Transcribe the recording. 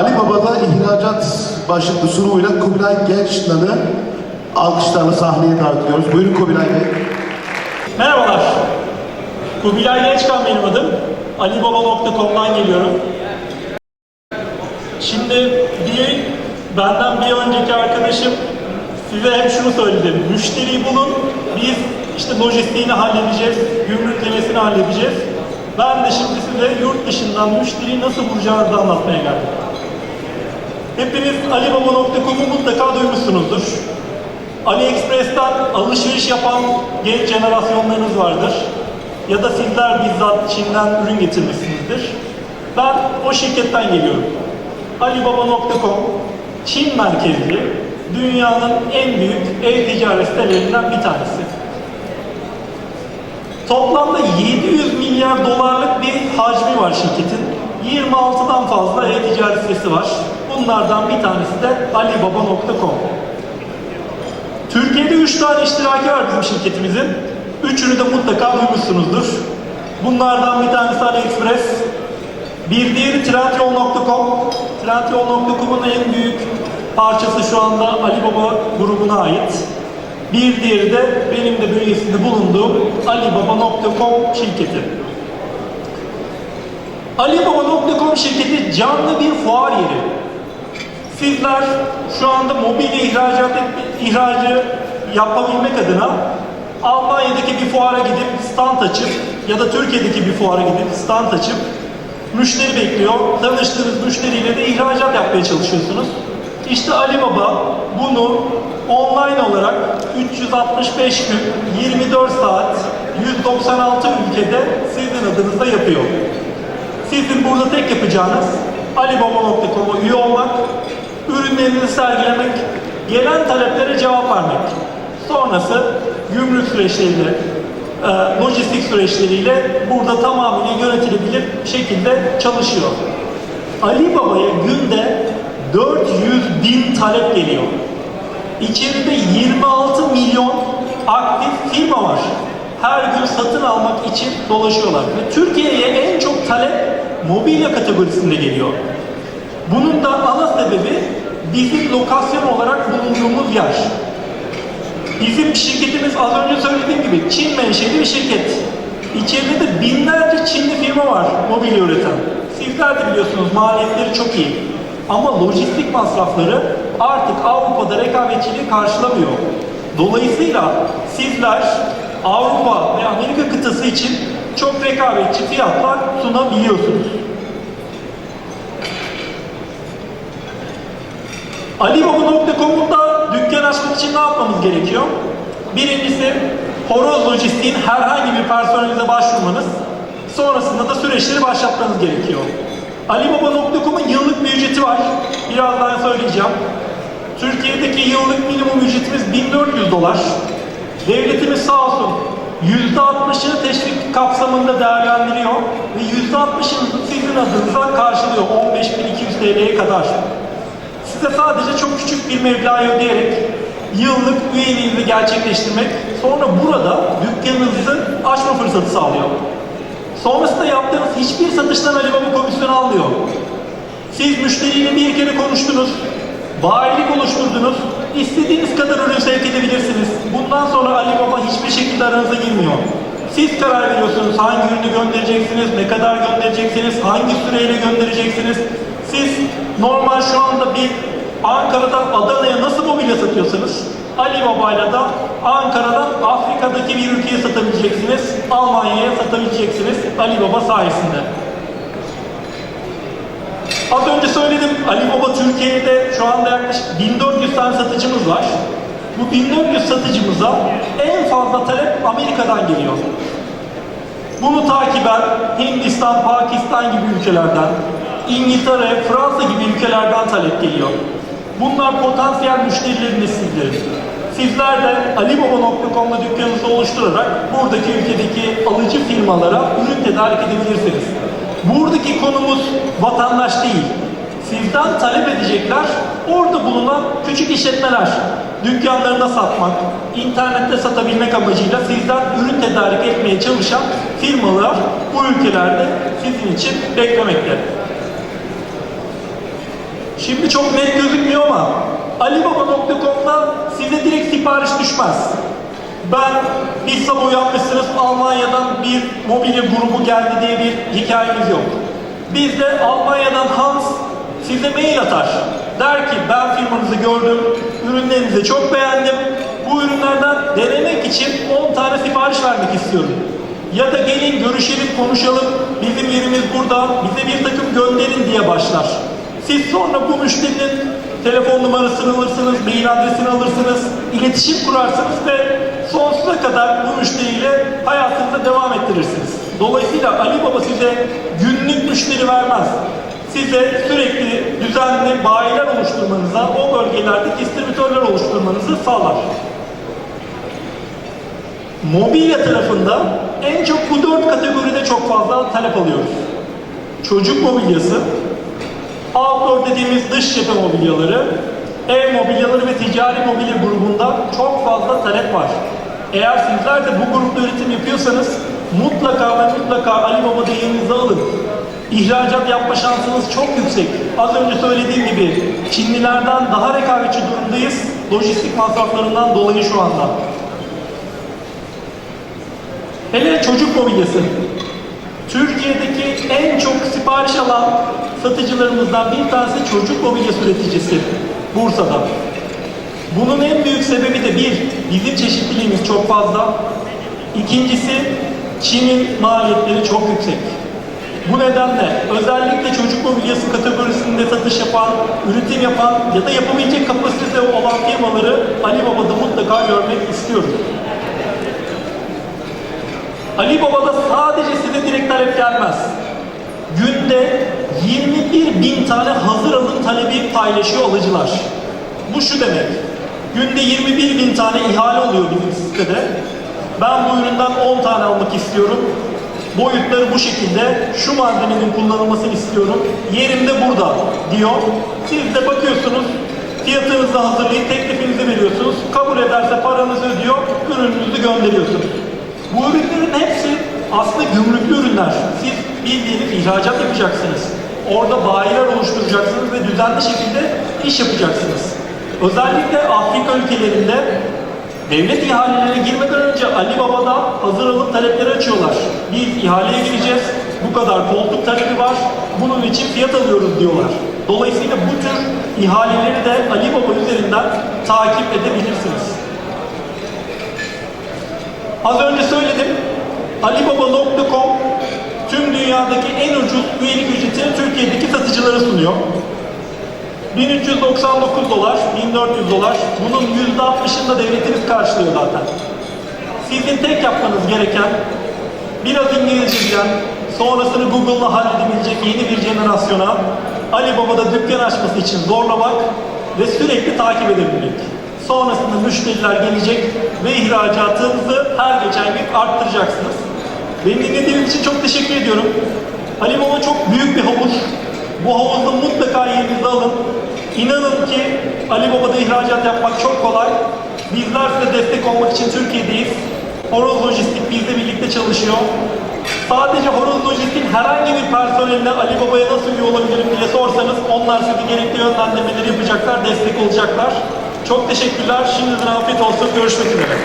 Ali Baba'da ihracat başlıklı sunumuyla Kubilay Gençlan'ı alkışlarla sahneye davet ediyoruz. Buyurun Kubilay Bey. Merhabalar. Kubilay Gençkan benim adım. Alibaba.com'dan geliyorum. Şimdi bir benden bir önceki arkadaşım size hep şunu söyledi. Müşteriyi bulun, biz işte lojistiğini halledeceğiz, gümrüklemesini halledeceğiz. Ben de şimdi size yurt dışından müşteriyi nasıl bulacağınızı anlatmaya geldim. Hepiniz Alibaba.com'u mutlaka duymuşsunuzdur. AliExpress'ten alışveriş yapan genç jenerasyonlarınız vardır. Ya da sizler bizzat Çin'den ürün getirmişsinizdir. Ben o şirketten geliyorum. Alibaba.com Çin merkezli dünyanın en büyük ev-ticaret sitelerinden bir tanesi. Toplamda 700 milyar dolarlık bir hacmi var şirketin. 26'dan fazla e-ticaret sitesi var. Bunlardan bir tanesi de alibaba.com. Türkiye'de 3 tane iştiraki var bizim şirketimizin. Üçünü de mutlaka duymuşsunuzdur. Bunlardan bir tanesi AliExpress, bir diğeri Trendyol.com. Trendyol.com'un en büyük parçası şu anda Alibaba grubuna ait. Bir diğeri de benim de bünyesinde bulunduğum Alibaba.com şirketi. Alibaba.com şirketi canlı bir fuar yeri. Sizler şu anda mobilya ihracat ihracı yapabilmek adına Almanya'daki bir fuara gidip stand açıp ya da Türkiye'deki bir fuara gidip stand açıp müşteri bekliyor. Tanıştığınız müşteriyle de ihracat yapmaya çalışıyorsunuz. İşte Alibaba bunu online olarak 365 gün, 24 saat, 196 ülkede sizin adınıza yapıyor. Sizin burada tek yapacağınız Alibaba.com'a üye olmak, ürünlerinizi sergilemek, gelen taleplere cevap vermek. Sonrası gümrük süreçleriyle, e, lojistik süreçleriyle burada tamamıyla yönetilebilir şekilde çalışıyor. Alibaba'ya günde 400 bin talep geliyor. İçeride 26 milyon aktif firma var. Her gün satın almak için dolaşıyorlar. Ve Türkiye'ye en çok talep mobilya kategorisinde geliyor. Bunun da ana bizim lokasyon olarak bulunduğumuz yer. Bizim şirketimiz az önce söylediğim gibi Çin menşeli bir şirket. İçeride de binlerce Çinli firma var mobilya üreten. Sizler de biliyorsunuz maliyetleri çok iyi. Ama lojistik masrafları artık Avrupa'da rekabetçiliği karşılamıyor. Dolayısıyla sizler Avrupa ve Amerika kıtası için çok rekabetçi fiyatlar sunabiliyorsunuz. Alibaba.com'un da dükkan açmak için ne yapmamız gerekiyor? Birincisi horoz lojistiğin herhangi bir personelize başvurmanız, sonrasında da süreçleri başlatmanız gerekiyor. Alibaba.com'un yıllık bir ücreti var. Birazdan söyleyeceğim. Türkiye'deki yıllık minimum ücretimiz 1400 dolar. Devletimiz sağ olsun %60'ını teşvik kapsamında değerlendiriyor ve %60'ını sizin adınıza karşılıyor 15.200 TL'ye kadar. Size sadece çok küçük bir meblağ ödeyerek yıllık üyeliğinizi gerçekleştirmek, sonra burada dükkanınızı açma fırsatı sağlıyor. Sonrasında yaptığınız hiçbir satıştan Alibaba komisyon almıyor. Siz müşteriyle bir kere konuştunuz, bayilik oluşturdunuz, istediğiniz kadar ürün sevk edebilirsiniz. Bundan sonra Alibaba hiçbir şekilde aranıza girmiyor. Siz karar veriyorsunuz hangi ürünü göndereceksiniz, ne kadar göndereceksiniz, hangi süreyle göndereceksiniz. Siz normal şu anda bir Ankara'dan Adana'ya nasıl mobilya satıyorsanız Alibaba'yla da Ankara'dan Afrika'daki bir ülkeye satabileceksiniz, Almanya'ya satabileceksiniz Alibaba sayesinde. Az önce söyledim Alibaba Türkiye'de şu anda yaklaşık 1400 tane satıcımız var. Bu 1400 satıcımıza en fazla talep Amerika'dan geliyor. Bunu takiben Hindistan, Pakistan gibi ülkelerden, İngiltere, Fransa gibi ülkelerden talep geliyor. Bunlar potansiyel müşterileriniz sizlerin. Sizler de alibaba.com'da dükkanınızı oluşturarak buradaki ülkedeki alıcı firmalara ürün tedarik edebilirsiniz. Buradaki konumuz vatandaş değil. Sizden talep edecekler orada bulunan küçük işletmeler. Dükkanlarında satmak, internette satabilmek amacıyla sizden ürün tedarik etmeye çalışan firmalar bu ülkelerde sizin için beklemekte. Şimdi çok net gözükmüyor ama Alibaba.com'da size direkt sipariş düşmez. Ben bir sabah uyanmışsınız Almanya'dan bir mobilya grubu geldi diye bir hikayemiz yok. Bizde Almanya'dan Hans size mail atar. Der ki ben firmanızı gördüm, ürünlerinizi çok beğendim. Bu ürünlerden denemek için 10 tane sipariş vermek istiyorum. Ya da gelin görüşelim, konuşalım, bizim yerimiz burada, bize bir takım gönderin diye başlar. Siz sonra bu müşterinin telefon numarasını alırsınız, mail adresini alırsınız, iletişim kurarsınız ve sonsuza kadar bu müşteriyle hayatınıza devam ettirirsiniz. Dolayısıyla Ali Baba size günlük müşteri vermez. Size sürekli düzenli bayiler oluşturmanıza, o bölgelerde distribütörler oluşturmanızı sağlar. Mobilya tarafında en çok bu dört kategoride çok fazla talep alıyoruz. Çocuk mobilyası, outdoor dediğimiz dış cephe mobilyaları, ev mobilyaları ve ticari mobilya grubunda çok fazla talep var. Eğer sizler de bu grupta üretim yapıyorsanız mutlaka ve mutlaka Ali Baba'da yerinizi alın. İhracat yapma şansınız çok yüksek. Az önce söylediğim gibi Çinlilerden daha rekabetçi durumdayız. Lojistik masraflarından dolayı şu anda. Hele çocuk mobilyası. Türkiye'deki en çok sipariş alan satıcılarımızdan bir tanesi çocuk mobilyası üreticisi Bursa'da. Bunun en büyük sebebi de bir, bizim çeşitliliğimiz çok fazla. İkincisi, Çin'in maliyetleri çok yüksek. Bu nedenle özellikle çocuk mobilyası kategorisinde satış yapan, üretim yapan ya da yapabilecek kapasitesi olan firmaları Ali Baba'da mutlaka görmek istiyorum. Ali Baba'da sadece size direkt talep gelmez. Günde 21 bin tane hazır alım talebi paylaşıyor alıcılar. Bu şu demek. Günde 21 bin tane ihale oluyor bizim sitede. Ben bu üründen 10 tane almak istiyorum. Boyutları bu şekilde. Şu malzemenin kullanılmasını istiyorum. Yerim de burada diyor. Siz de bakıyorsunuz. Fiyatınızı hazırlayıp teklifinizi veriyorsunuz. Kabul ederse paranızı ödüyor. Ürününüzü gönderiyorsunuz. Bu ürünlerin hepsi aslında gümrüklü ürünler. Siz bildiğiniz ihracat yapacaksınız. Orada bayiler oluşturacaksınız ve düzenli şekilde iş yapacaksınız. Özellikle Afrika ülkelerinde devlet ihalelerine girmeden önce Ali Baba'da hazır alıp talepleri açıyorlar. Biz ihaleye gireceğiz, bu kadar koltuk talebi var, bunun için fiyat alıyoruz diyorlar. Dolayısıyla bu tür ihaleleri de Ali Baba üzerinden takip edebilirsiniz. Az önce söyledim. Alibaba.com tüm dünyadaki en ucuz üyelik ücretini Türkiye'deki satıcılara sunuyor. 1399 dolar, 1400 dolar. Bunun %60'ını da devletiniz karşılıyor zaten. Sizin tek yapmanız gereken biraz İngilizce bilen, sonrasını Google'la halledebilecek yeni bir jenerasyona Alibaba'da dükkan açması için zorlamak ve sürekli takip edebilmek. Sonrasında müşteriler gelecek ve ihracatınızı her geçen gün arttıracaksınız. Beni dinlediğiniz için çok teşekkür ediyorum. Ali Baba çok büyük bir havuz. Bu havuzda mutlaka yerinizi alın. İnanın ki Ali Baba'da ihracat yapmak çok kolay. Bizler size destek olmak için Türkiye'deyiz. Horoz Lojistik bizle birlikte çalışıyor. Sadece Horoz Lojistik'in herhangi bir personeline Ali Baba'ya nasıl üye olabilirim diye sorsanız onlar size gerekli yönlendirmeleri yapacaklar, destek olacaklar. Çok teşekkürler. Şimdiden afiyet olsun. Görüşmek üzere.